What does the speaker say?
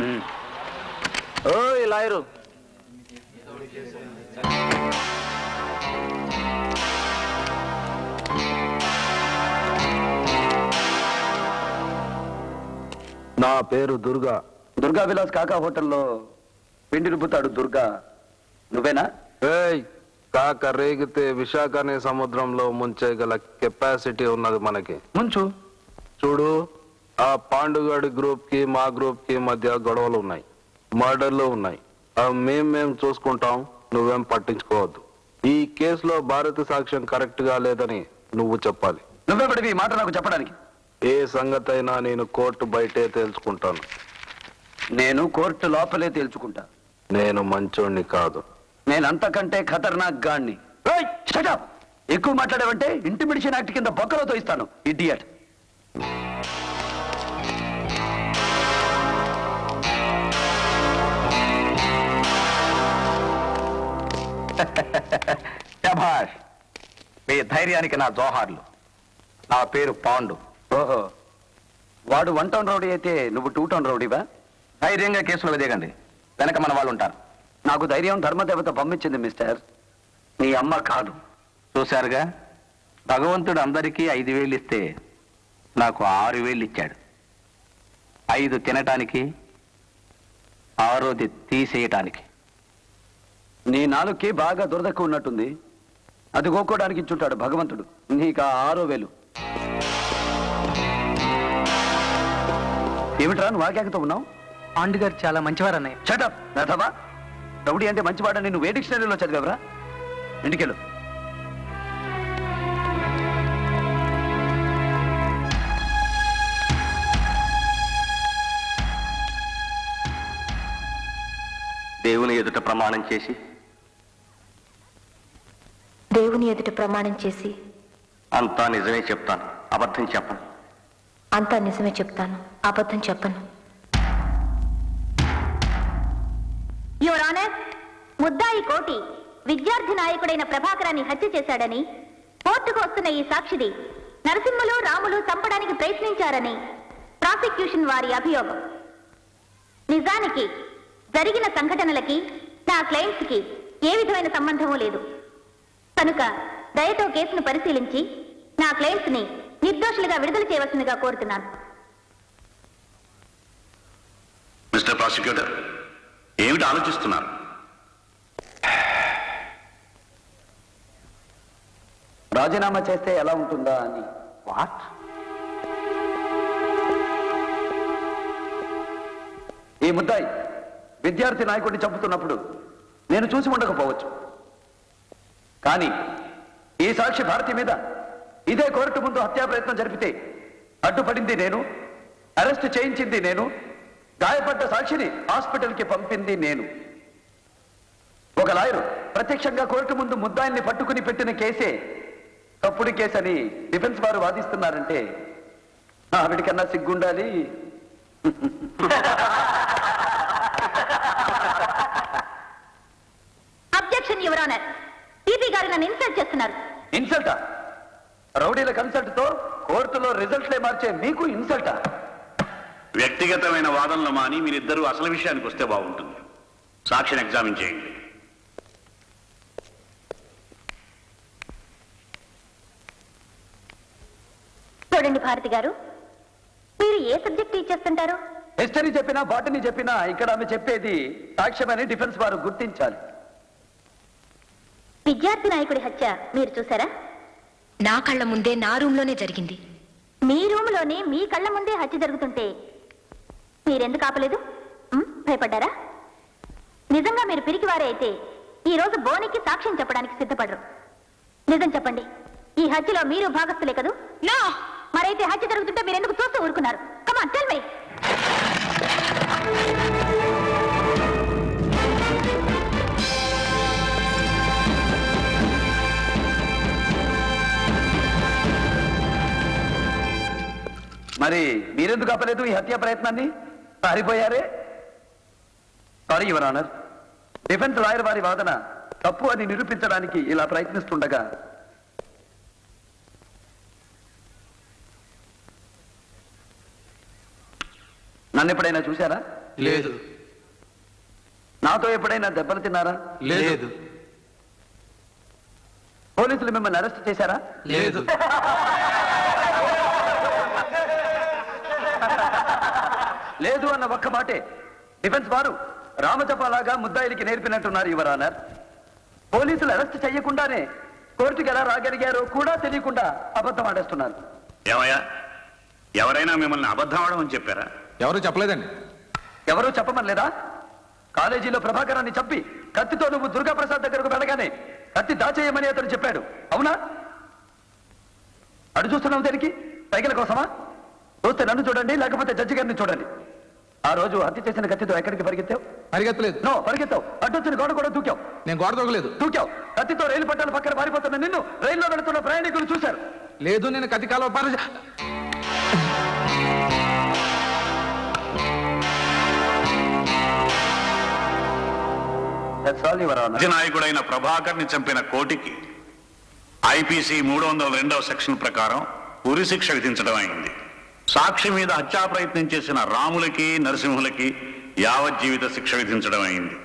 ఓ lawyer. నా పేరు దుర్గా. దుర్గా విలాస్ కాకా హోటల్లో పిండి రుబ్బుతాడు దుర్గా. నువ్వేనా? ఏయ్ కాక రేగితే విశాఖని సముద్రంలో ముంచేగల కెపాసిటీ ఉన్నది మనకి. ముంచు. చూడు. ఆ పాండుగాడి గ్రూప్కి మా గ్రూప్కి మధ్య గొడవలు ఉన్నాయి. మర్డర్లు ఉన్నాయి. మేం మేం చూసుకుంటాం నువ్వేం పట్టించుకోవద్దు. ఈ కేసులో భారత సాక్ష్యం కరెక్ట్గా లేదని నువ్వు చెప్పాలి. ఈ మాట నాకు చెప్పడానికి. ఏ సంగతైనా నేను కోర్టు బయటే తేల్చుకుంటాను. నేను కోర్టు లోపలే తేల్చుకుంటా. నేను మంచోణ్ణి కాదు. నేను అంతకంటే ఖతర్నాక్ గాణ్ణి! ఎక్కువ మాట్లాడావంటే ఇంటిమిడిషన్ యాక్ట్ కింద బొక్కలో తోయిస్తాను ఇడియట్ మీ ధైర్యానికి నా జోహార్లు. నా పేరు పాండు. ఓహో. వాడు వన్ టౌన్ రౌడీ అయితే నువ్వు టూ టౌన్ రౌడీవా ధైర్యంగా కేసులు దిగండి వెనక మన వాళ్ళు ఉంటారు. నాకు ధైర్యం ధర్మదేవత పంపించింది మిస్టర్. నీ అమ్మ కాదు. చూశారుగా? భగవంతుడు అందరికీ ఐదు వేలు ఇస్తే నాకు ఆరు వేలు ఇచ్చాడు. ఐదు తినటానికి ఆరోది తీసేయటానికి. నీ నాలుగుకి బాగా దురదక్కువ ఉన్నట్టుంది. అది గోక్కోడానికి ఇచ్చుంటాడు భగవంతుడు. నీకు ఆ ఆరో వేలు. ఏమిట్రా నువ్వు ఆకేకతో ఉన్నావు? పాండు గారు చాలా మంచివారు అన్నయ్య. షటప్ నథవా రౌడీ అంటే మంచివాడని నువ్వు ఏ డిక్షనరీలో చదివావురా? ఇంటికెళ్ళు. దేవుని ఎదుట ప్రమాణం చేసి దేవుని ఎదుట ప్రమాణం చేసి అంతా నిజమే చెప్తాను. అబద్ధం చెప్పను. అంతా నిజమే చెప్తాను. అబద్ధం చెప్పను. యువర్ ఆనర్ ముద్దాయి కోటి విద్యార్థి నాయకుడైన ప్రభాకరాన్ని హత్య చేశాడని కోర్టుకు వస్తున్న ఈ సాక్షిది నరసింహులు రాములు చంపడానికి ప్రయత్నించారని ప్రాసిక్యూషన్ వారి అభియోగం. నిజానికి జరిగిన సంఘటనలకి నా క్లయింట్స్కి ఏ విధమైన సంబంధమూ లేదు. కనుక దయతో కేసును పరిశీలించి నా క్లయింట్స్ని నిర్దోషులుగా విడుదల చేయవలసిందిగా కోరుతున్నాను. మిస్టర్ ప్రాసిక్యూటర్ ఏమిటి ఆలోచిస్తున్నారు? రాజీనామా చేస్తే ఎలా ఉంటుందా అని. వాట్ ఈ ముద్దాయి విద్యార్థి నాయకుడిని చంపుతున్నప్పుడు నేను చూసి ఉండకపోవచ్చు. కానీ ఈ సాక్షి భారతి మీద ఇదే కోర్టు ముందు హత్యా ప్రయత్నం జరిపితే అడ్డుపడింది నేను అరెస్ట్ చేయించింది నేను గాయపడ్డ సాక్షిని హాస్పిటల్కి పంపింది నేను. ఒక లాయరు ప్రత్యక్షంగా కోర్టు ముందు ముద్దాయిల్ని పట్టుకుని పెట్టిన కేసే తప్పుడు కేసు అని డిఫెన్స్ వారు వాదిస్తున్నారంటే ఆవిడికన్నా సిగ్గుండాలి. Objection your honour. గారు నన్ను ఇన్సల్ట్ చేస్తున్నారు. ఇన్సల్టా రౌడీల కన్సల్ట్తో కోర్టులో రిజల్ట్లే మార్చే మీకు ఇన్సల్టా వ్యక్తిగతమైన వాదనలు మాని మీరిద్దరూ అసలు విషయానికి వస్తే బాగుంటుంది. సాక్షిని ఎగ్జామిన్ చేయండి. చూడండి భారతి గారు మీరు ఏ సబ్జెక్ట్ టీచ్ చేస్తుంటారు? హిస్టరీ చెప్పినా బాటనీ చెప్పినా ఇక్కడ ఆమె చెప్పేది సాక్ష్యమని డిఫెన్స్ వారు గుర్తించాలి. విద్యార్థి నాయకుడి హత్య మీరు చూసారా నా కళ్ళ ముందే నా రూమ్లోనే జరిగింది. మీ రూమ్లోనే మీ కళ్ళ ముందే హత్య జరుగుతుంటే మీరెందుకు ఆపలేదు? భయపడ్డారా? నిజంగా మీరు పిరికివారే అయితే ఈ రోజు బోనికి సాక్ష్యం చెప్పడానికి సిద్ధపడరు. నిజం చెప్పండి ఈ హత్యలో మీరు భాగస్తులే కదూ? మరైతే హత్య జరుగుతుంటే మీరు ఎందుకు చూస్తూ ఊరుకున్నారు? మరి మీరెందుకు ఆపలేదు ఈ హత్యా ప్రయత్నాన్ని? పారిపోయారే? Sorry your honour defence lawyer వారి వాదన తప్పు అని నిరూపించడానికి ఇలా ప్రయత్నిస్తుండగా నన్ను ఎప్పుడైనా చూశారా? లేదు. నాతో ఎప్పుడైనా దెబ్బలు తిన్నారా? లేదు. పోలీసులు మిమ్మల్ని అరెస్ట్ చేశారా? లేదు. లేదు అన్న ఒక్క మాటే. డిఫెన్స్ వారు రామజపాలాగా ముద్దాయిలకి నేర్పినట్టున్నారు యువర్ ఆనర్. పోలీసులు అరెస్ట్ చేయకుండానే కోర్టుకు ఎలా రాగలిగారో కూడా తెలియకుండా అబద్ధం ఆడేస్తున్నారు. ఏమయ్యా? ఎవరైనా మిమ్మల్ని అబద్ధం ఆడమని చెప్పారా? ఎవరు చెప్పలేదండి. ఎవరూ చెప్పమనలేదా? కాలేజీలో ప్రభాకరాన్ని చంపి కత్తితో నువ్వు దుర్గాప్రసాద్ దగ్గరకు వెళ్ళగానే కత్తి దాచేయమని అతను చెప్పాడు. అవునా? అడు చూస్తున్నావు దేనికి? సైకిల్ కోసమా చూస్తే నన్ను చూడండి లేకపోతే జడ్జి గారిని చూడండి. ఆ రోజు హత్య చేసిన కత్తితో ఎక్కడికి పరిగెత్తావు? పరిగెత్తలేదు. నో పరిగెత్తావు. అడ్డొచ్చిన గోడ కూడా దూకావు నేను గోడ తొగలేదు దూకావు కత్తితో రైలు పట్టాల పక్కన పారిపోతున్న నిన్ను రైల్లో వెళుతున్న ప్రయాణికులు చూశారు. లేదు నేను కతి కాలువ పార. అధినాయకుడైన ప్రభాకర్ని చంపిన కోటికి ఐపీసీ మూడు వందల రెండవ సెక్షన్ ప్రకారం ఉరి శిక్ష విధించడం అయింది. సాక్షి మీద హత్యా ప్రయత్నం చేసిన రాములకి నరసింహులకి యావజ్జీవిత శిక్ష విధించడం అయింది